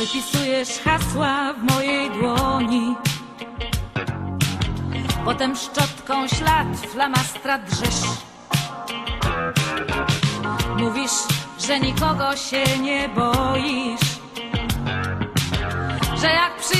Wypisujesz hasła w mojej dłoni. Potem szczotką ślad flamastra drzesz Mówisz, że nikogo się nie boisz. Że jak przyjdą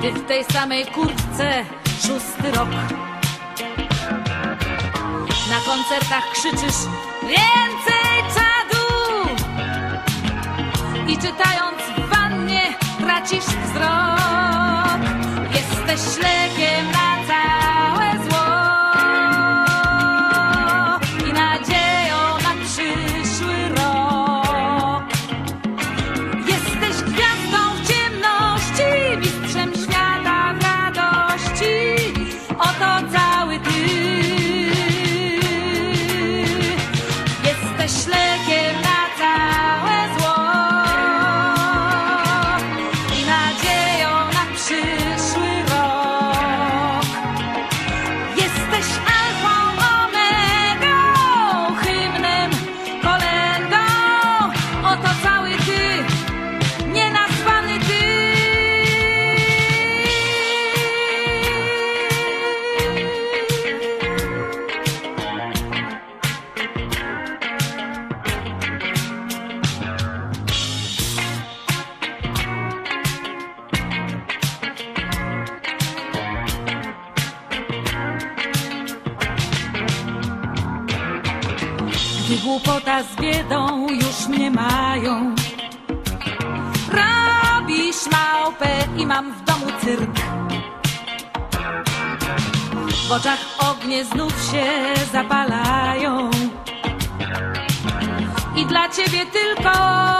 Ty w tej samej kurtce szósty rok. Na koncertach krzyczysz Więcej czadu! I czytając w wannie tracisz wzrok Gdy głupota z biedą już mnie mają. Robisz małpę i mam w domu cyrk. W oczach ognie znów się zapalają. I dla ciebie tylko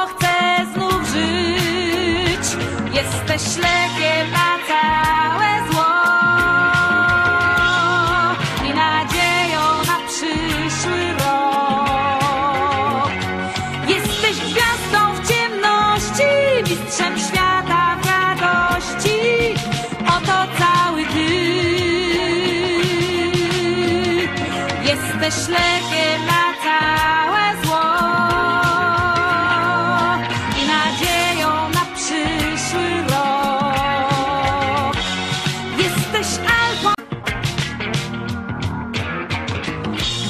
chcę znów żyć. Jesteś lekiem na całe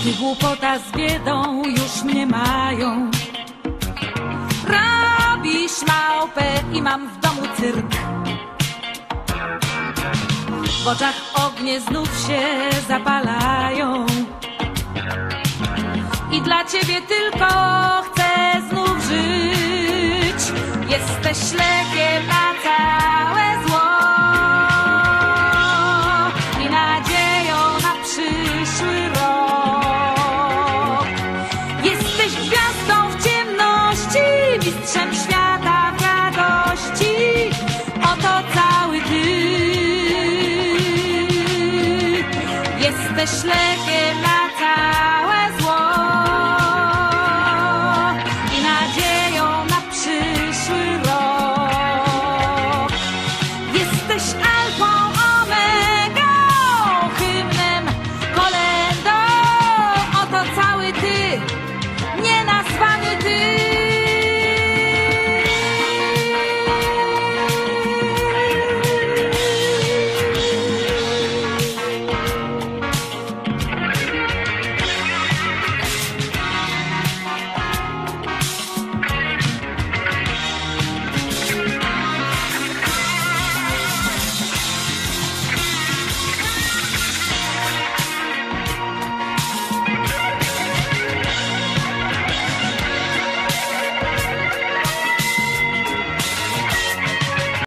Gdy głupota z biedą już mnie mają. Robisz małpę i mam w domu cyrk. W oczach ognie znów się zapalają. I dla ciebie tylko chcę znów żyć. Jesteś całe